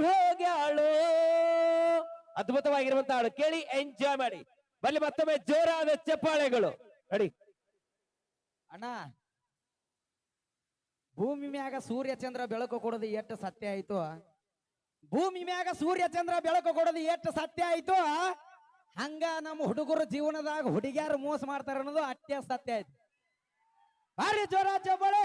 ಬಿಟ್ಟು ಹೋಗ್ಯಾಳು. ಅದ್ಭುತವಾಗಿರುವಂತ ಹಾಡು ಕೇಳಿ ಎಂಜಾಯ್ ಮಾಡಿ. ಬಲ್ಲಿ ಮತ್ತೊಮ್ಮೆ ಜೋರಾದ ಚಪ್ಪಾಳೆಗಳು. ನಡಿ. ಅಣ್ಣ, ಭೂಮಿ ಮ್ಯಾಗ ಸೂರ್ಯ, ಚಂದ್ರ, ಬೆಳಕು ಕೊಡೋದು ಎಷ್ಟು ಸತ್ಯ ಆಯ್ತು? ಭೂಮಿ ಮ್ಯಾಗ ಸೂರ್ಯ, ಚಂದ್ರ, ಬೆಳಕು ಕೊಡೋದು ಎಷ್ಟು ಸತ್ಯ ಆಯ್ತು? ಹಂಗ ನಮ್ಮ ಹುಡುಗರು ಜೀವನದಾಗ ಹುಡುಗಿಯಾರು ಮೋಸ ಮಾಡ್ತಾರ ಅನ್ನೋದು ಅಷ್ಟೇ ಸತ್ಯ ಆಯ್ತು. ಬಾರಿ ಜೋರ ಚಪ್ಪಳೆ.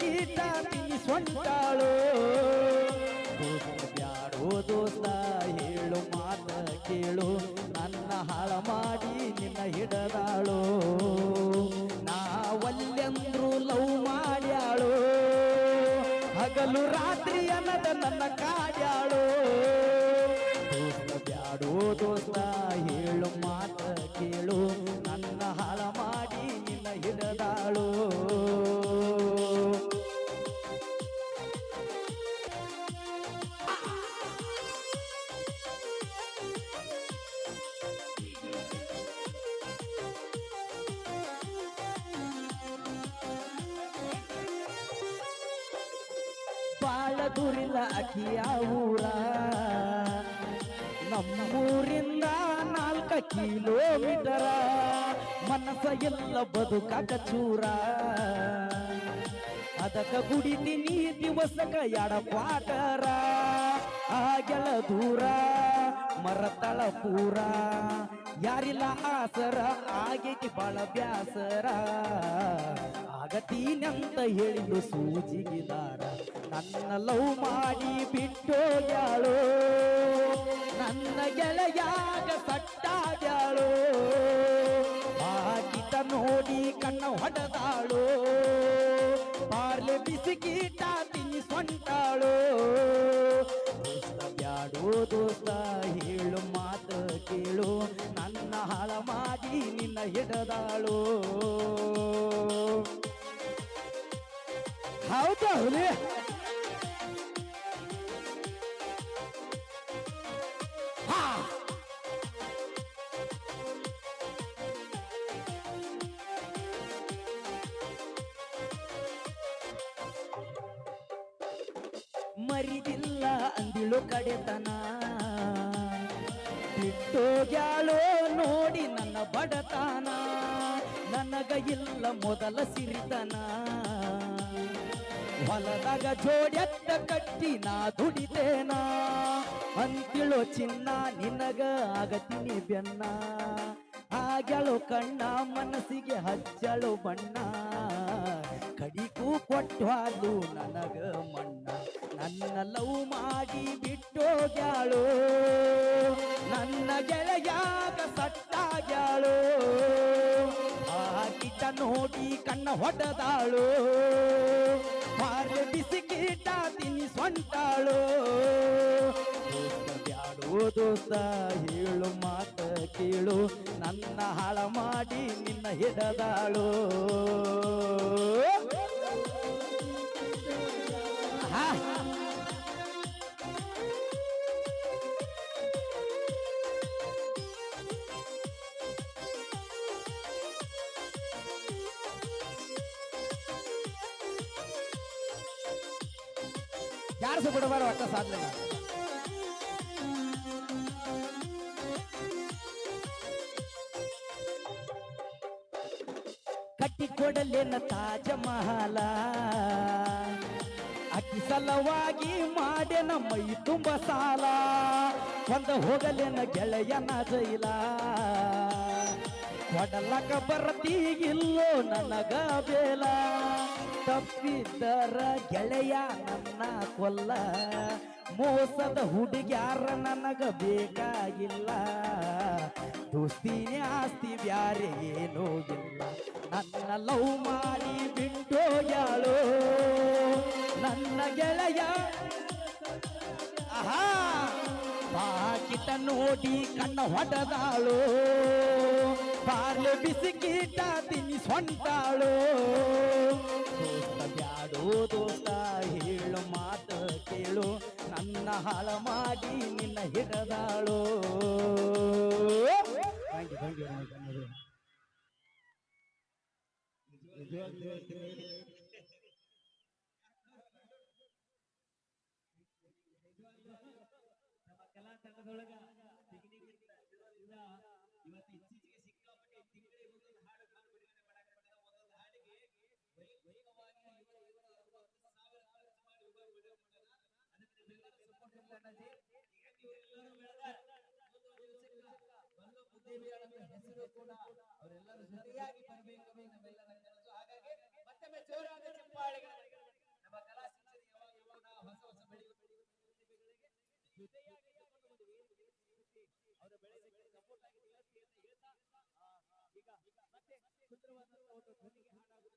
ಪಾರ್ಲೆ ನೀ ತಿನ್ನಿಸ್ಕೊಂಡಾಳು ದೋಸ್ತ ದೋಸ್ತ ಹೇಳು ಮಾತ ಕೇಳು. ನನ್ನ ಹಾಳ ಮಾಡಿ ನಿನ್ನ ಹಿಡದಾಳೋ. ನಾವಲ್ಲೆಂದ್ರು ಲವ್ ಮಾಡ್ಯಾಳು. ಹಗಲು ರಾತ್ರಿ ಅನ್ನದ ನನ್ನ ಕಾಡ್ಯಾಳು. ದೋಸ್ತ ಬ್ಯಾಡೋ ದೋಸ್ತ ಬಾಳ ದೂರಿಲ್ಲ ಅಕ್ಕಿಯ ಊರ ನಮ್ಮೂರಿಂದ ನಾಲ್ಕ ಕಿಲೋಮೀಟರ. ಮನಸ್ಸ ಎಲ್ಲ ಬದುಕಾಕ ಚೂರ ಅದಕ್ಕ ನೀ ದಿವಸಕ ಎಡ ಪಾಟರ ಆಗೆಳ ದೂರ, ಮರತಳ ಪೂರ. ಯಾರಿಲ್ಲ ಆಸರ, ಆಗೈತಿ ಬಾಳ ಬ್ಯಾಸರ. ಆಗತೀನಂತ ಹೇಳಿದ್ದು ಸೂಜಿಗಿದಾರ. ನನ್ನ ಲವ್ ಮಾಡಿ ಬಿಟ್ಟೋಗ್ಯಾಳು. ನನ್ನ ಗೆಳೆಯಾಗ ಸಟ್ಟಾಗ್ಯಾಳು. ಆಕಿತ ನೋಡಿ ಕಣ್ಣ ಹೊಡೆದಾಳು. ಪಾರ್ಲೆ ಬಿಸಿಕೀಟ ತಿನ್ನಿಸ್ಕೊಂಡಾಳು ಯಾಡೋ ದೋಸ್ತ, ಹೇಳು ಮಾತು ಕೇಳು. ನನ್ನ ಹಾಳ ಮಾಡಿ ನಿನ್ನ ಹಿಡದಾಳು. ಹೌದಾ ಹುಲಿ? ಮರಿದಿಲ್ಲ ಅಂದಿಳು ಕಡೆತನ. ಬಿಟ್ಟೋಗ್ಯಾಳೋ ನೋಡಿ ನನ್ನ ಬಡತನ. ನನಗ ಇಲ್ಲ ಮೊದಲ ಸಿರಿತನ. ಹೊಲದಾಗ ಜೋಡೆತ್ತ ಕಟ್ಟಿ ನಾ ದುಡಿತೇನ. ಅಂತಿಳೋ ಚಿನ್ನ ನಿನಗ ಆಗತೀನಿ ಬೆನ್ನ. ಆಗ್ಯಾಳು ಕಣ್ಣ ಮನಸ್ಸಿಗೆ ಹಚ್ಚಳು ಬಣ್ಣ. ಕಡಿಗೂ ಕೊಟ್ವಾಲು ನನಗ ಮಣ್ಣ. ನನ್ನ ಲವ್ ಮಾಡಿ ಬಿಟ್ಟೋಗ್ಯಾಳು. ನನ್ನ ಗೆಳೆಯಾಗ ಸಟ್ಟಾಗ್ಯಾಳು. ಕಿಟ ನೋಡಿ ಕಣ್ಣ ಹೊಡೆದಾಳು. ಮಾರ್ಲೆ ಬಿಸಿಕೀಟ ತಿನ್ನಿ ದೋಸ್ತ ಬ್ಯಾಡೋ ದೋಸ್ತ, ಹೇಳು ಮಾತ ಕೇಳು. ನನ್ನ ಹಾಳ ಮಾಡಿ ನಿನ್ನ ಹಿಡದಾಳು. ಯಾರು ಸಹ ಬಿಡಬಾರ ಒಟ್ಟ ಸಾಧ್ಯ ಕಟ್ಟಿಕೊಡಲೇನ ತಾಜ ಮಹಾಲ. ಅಕ್ಕಿ ಸಲವಾಗಿ ಮಾಡೇನ ಮೈ ತುಂಬ ಸಾಲ. ಒಂದ ಹೋಗಲೇನ ಗೆಳೆಯನ ಜೈಲ. ಕೊಡಲಕ ಬರತೀಗಿಲ್ಲೋ ನನಗ ಬೇಲ. ತಪ್ಪಿದ್ದರ ಗೆಳೆಯ ನನ್ನ ಕೊಲ್ಲ. ಮೋಸದ ಹುಡುಗ್ಯಾರ ನನಗ ಬೇಕಾಗಿಲ್ಲ. ದೋಸ್ತಿನೇ ಆಸ್ತಿ ಬ್ಯಾರೆ ಏನೋ ಇಲ್ಲ. ನನ್ನ ಲವ್ ಮಾಡಿ ಬಿಟ್ಟೋಗ್ಯಾಳು. ಗೆಳೆಯ. ಆಹಾ, ಬಾಕಿಟ ನೋಡಿ ಕಣ್ಣ ಹೊಡೆದಾಳು. ಪಾರ್ಲೆ ಬಿಸಿಕೀಟ ತಿನ್ನಿ ಸ್ವಂಟಾಳು ದೋಸ್ತ ಬ್ಯಾಡೋ ದೋಸ್ತ ಹೇಳು ಮಾತು ಕೇಳು. ನನ್ನ ಹಾಳ ಮಾಡಿ ನಿನ್ನ ಹಿಡದಾಳು Thank ಸರಿಯಾಗಿ ಬರಬೇಕು ನಮ್ಮೆಲ್ಲರ thank ಹಾಗಾಗಿ ಮತ್ತೊಮ್ಮೆ ಜೋರಾದ ಚಪ್ಪಾಳೆಗಳು ನಮ್ಮ ಕಲಾ ಶಿಕ್ಷಣ ಯಾವಾಗ ಯಾವಾಗ ಹೊಸ ಹೊಸ ವೇದಿಕೆ ಅವರ ಬೆಳೆಗೆ ಸಪೋರ್ಟ್ ಆಗಿ ಅಂತ ಹೇಳ್ತಾ ಈಗ ಮತ್ತೆ ಸುಂದರವಾದಂತಹ ಒಂದು ಧ್ವನಿಗೆ ಹಾಡಾಗುವುದು